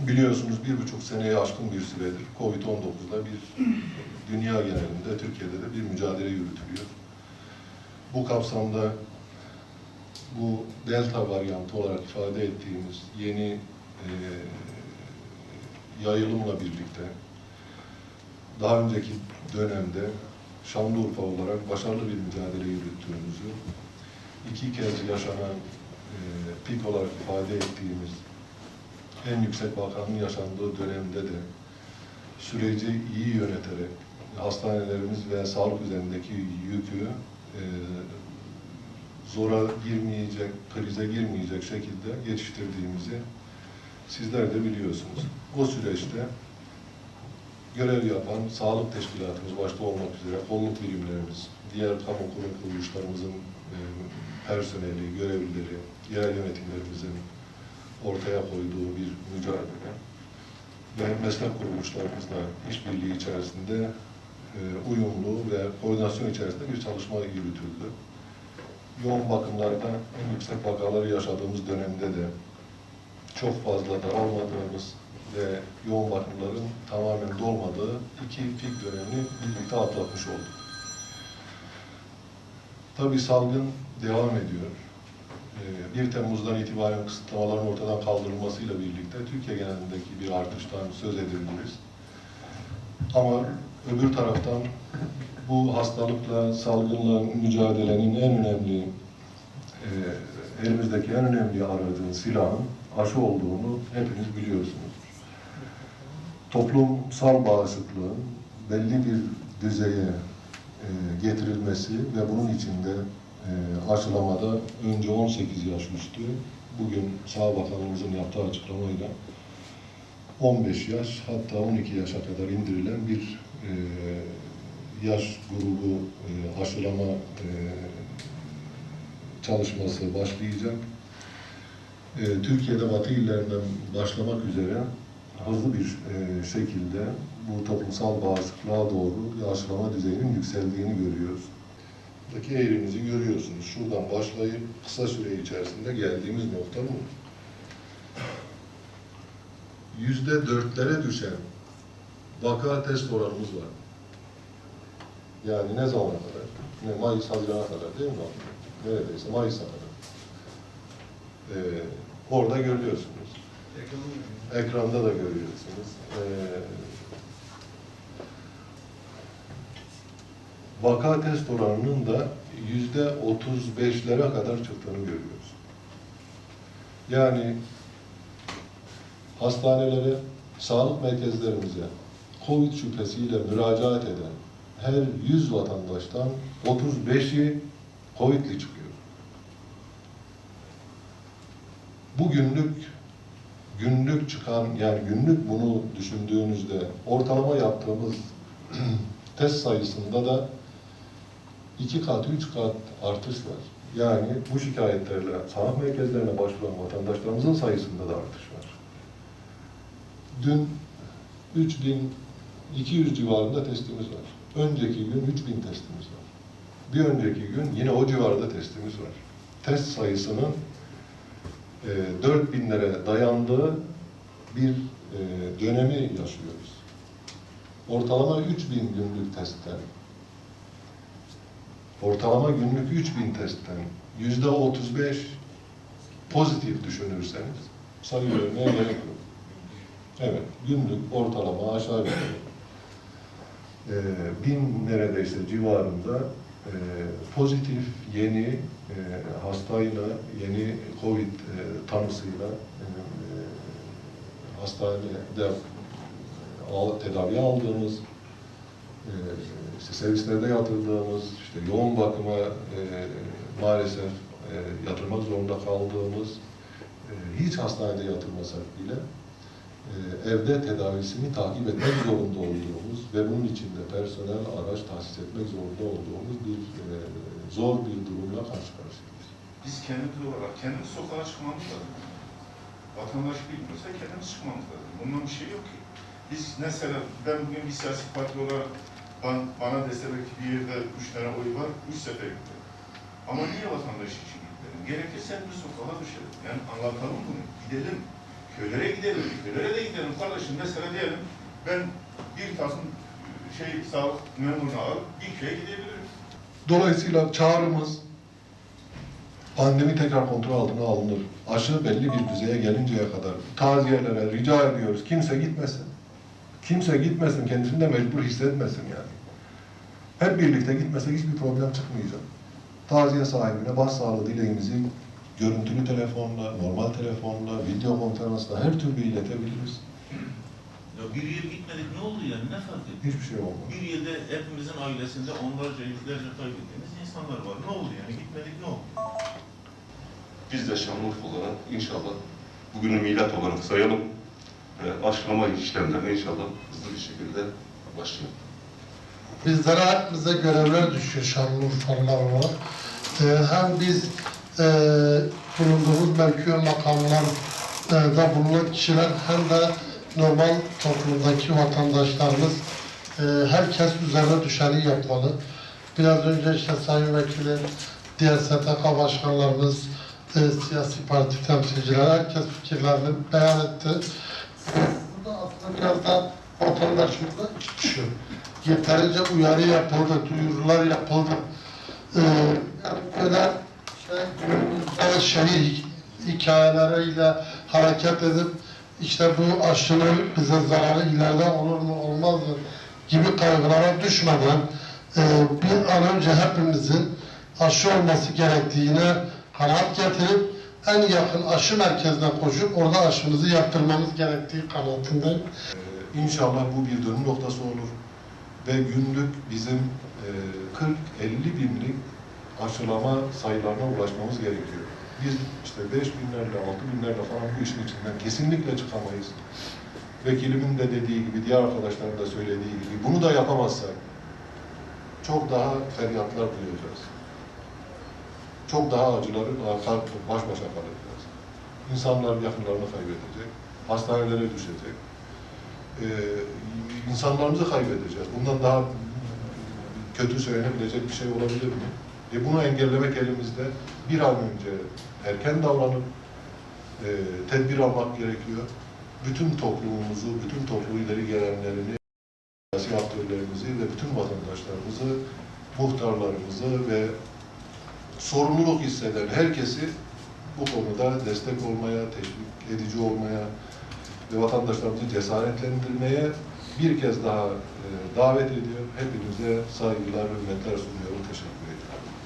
Biliyorsunuz bir buçuk seneye aşkın bir süredir Covid-19'da bir dünya genelinde, Türkiye'de de bir mücadele yürütülüyor. Bu kapsamda bu delta varyantı olarak ifade ettiğimiz yeni e, yayılımla birlikte daha önceki dönemde Şanlıurfa olarak başarılı bir mücadele yürüttüğümüzü, iki kez yaşanan e, pik olarak ifade ettiğimiz en yüksek vakanın yaşandığı dönemde de süreci iyi yöneterek hastanelerimiz ve sağlık üzerindeki yükü e, zora girmeyecek, krize girmeyecek şekilde yetiştirdiğimizi sizler de biliyorsunuz. O süreçte görev yapan sağlık teşkilatımız başta olmak üzere kolluk birimlerimiz, diğer kamu kurum kuruluşlarımızın e, personeli, görevlileri, yerel yönetimlerimizin ortaya koyduğu bir mücadele ve meslek kuruluşlarımızla işbirliği içerisinde e, uyumlu ve koordinasyon içerisinde bir çalışma yürütüldü. Yoğun bakımlarda en yüksek vakaları yaşadığımız dönemde de çok fazla daralmadığımız ve yoğun bakımların tamamen dolmadığı iki pik dönemini birlikte atlatmış olduk. Tabii salgın devam ediyor. Ee, 1 Temmuz'dan itibaren kısıtlamaların ortadan kaldırılmasıyla birlikte Türkiye genelindeki bir artıştan söz edebiliriz. Ama öbür taraftan bu hastalıkla, salgınla mücadelenin en önemli, e, elimizdeki en önemli aracın, silahın aşı olduğunu hepiniz biliyorsunuz. Toplumsal bağışıklığın belli bir düzeye e, getirilmesi ve bunun içinde e, aşılamada önce 18 yaş üstü, bugün Sağ Bakanımızın yaptığı açıklamayla 15 yaş hatta 12 yaşa kadar indirilen bir e, yaş grubu e, aşılama e, çalışması başlayacak. E, Türkiye'de batı illerinden başlamak üzere hızlı bir e, şekilde bu toplumsal bağışıklığa doğru aşılama düzeyinin yükseldiğini görüyoruz. Buradaki eğrimizi görüyorsunuz. Şuradan başlayıp kısa süre içerisinde geldiğimiz nokta bu. Yüzde dörtlere düşen vaka test oranımız var. Yani ne zamana kadar? Ne, Mayıs, Haziran'a kadar değil mi? Neredeyse Mayıs'a kadar. Ee, orada görüyorsunuz. Ekranda da görüyorsunuz. Ee, vaka test oranının da yüzde otuz beşlere kadar çıktığını görüyoruz. Yani hastanelere, sağlık merkezlerimize COVID şüphesiyle müracaat eden her 100 vatandaştan 35'i COVID'li çıkıyor. Bu günlük günlük çıkan yani günlük bunu düşündüğünüzde ortalama yaptığımız test sayısında da iki kat, üç kat artış var. Yani bu şikayetlerle sağlık merkezlerine başvuran vatandaşlarımızın sayısında da artış var. Dün 3200 civarında testimiz var. Önceki gün 3000 testimiz var. Bir önceki gün yine o civarda testimiz var. Test sayısının e, 4000'lere dayandığı bir e, dönemi yaşıyoruz. Ortalama 3000 günlük testten, ortalama günlük 3000 testten yüzde 35 pozitif düşünürseniz sayı vermeye gerek yok. Evet, günlük ortalama aşağı yukarı e, bin neredeyse civarında e, pozitif yeni e, hastayla, yeni COVID e, tanısıyla e, e, hastanede tedavi aldığımız, e, işte servislerde yatırdığımız, işte yoğun bakıma e, maalesef e, yatırmak zorunda kaldığımız, e, hiç hastanede yatırmasak bile e, evde tedavisini takip etmek zorunda olduğumuz ve bunun için de personel, araç tahsis etmek zorunda olduğumuz bir e, zor bir durumla karşı karşıyayız. Biz kendimiz olarak kendimiz sokağa çıkmamız lazım. Vatandaş bilmiyorsa kendimiz çıkmamız lazım. Bundan bir şey yok ki. Biz mesela ben bugün bir siyasi parti olarak bana, bana deseler ki bir yerde üç tane oy var, üç sefer gittim. Ama niye vatandaş için gitmedim? Gerekirse hepimiz sokağa düşelim. Yani anlatalım bunu. Gidelim. Köylere gidelim. Köylere de gidelim. kardeşim mesela diyelim ben bir tasın şey sağlık memurunu alıp bir köye gidebilirim. Dolayısıyla çağrımız pandemi tekrar kontrol altına alınır. Aşı belli bir düzeye gelinceye kadar taziyelere rica ediyoruz. Kimse gitmesin. Kimse gitmesin, kendisini de mecbur hissetmesin yani. Hep birlikte gitmesek hiçbir problem çıkmayacak. Taziye sahibine başsağlığı dileğimizi görüntülü telefonla, normal telefonla, video konferansla her türlü iletebiliriz. Ya bir yıl gitmedik ne oldu yani ne fark etti? Hiçbir şey olmaz. Bir yılda hepimizin ailesinde onlarca yüzlerce kaybettiğimiz insanlar var. Ne oldu yani gitmedik ne oldu? Biz de Şanlıurfa olarak inşallah bugünü milat olarak sayalım ve aşılama işlemlerine inşallah hızlı bir şekilde başlayalım. Bizlere hepimize görevler düşüyor Şanlıurfalılar olarak. Ee, hem biz e, bulunduğumuz mevki ve makamlarda bulunan kişiler hem de normal toplumdaki vatandaşlarımız e, herkes üzerine düşeni yapmalı. Biraz önce işte Sayın Vekilim, diğer STK başkanlarımız, e, siyasi parti temsilcileri herkes fikirlerini beyan etti. Burada aslında biraz da vatandaşımıza iş düşüyor. Yeterince uyarı yapıldı, duyurular yapıldı. Ee, yani böyle işte günümüzde şehir hikayeleriyle hareket edip işte bu aşının bize zararı ileride olur mu olmaz mı gibi kaygılara düşmeden e, bir an önce hepimizin aşı olması gerektiğine kanaat getirip en yakın aşı merkezine koşup orada aşımızı yaptırmamız gerektiği kanaatindeyim. Ee, İnşallah bu bir dönüm noktası olur ve günlük bizim e, 40-50 binlik aşılama sayılarına ulaşmamız gerekiyor. Biz işte 5 binlerle, 6 binlerle falan bu işin içinden kesinlikle çıkamayız. Vekilimin de dediği gibi, diğer arkadaşların da söylediği gibi bunu da yapamazsak çok daha feryatlar duyacağız. Çok daha acıları arka baş başa kalacağız. İnsanlar yakınlarını kaybedecek, hastanelere düşecek, e, insanlarımızı kaybedeceğiz. Bundan daha kötü söylenebilecek bir şey olabilir mi? E bunu engellemek elimizde. Bir an önce erken davranıp e, tedbir almak gerekiyor. Bütün toplumumuzu, bütün toplu ileri gelenlerini, siyasi aktörlerimizi ve bütün vatandaşlarımızı, muhtarlarımızı ve sorumluluk hisseden herkesi bu konuda destek olmaya, teşvik edici olmaya, ve vatandaşlarımızı cesaretlendirmeye bir kez daha e, davet ediyor. Hepinize saygılar, hürmetler sunuyorum.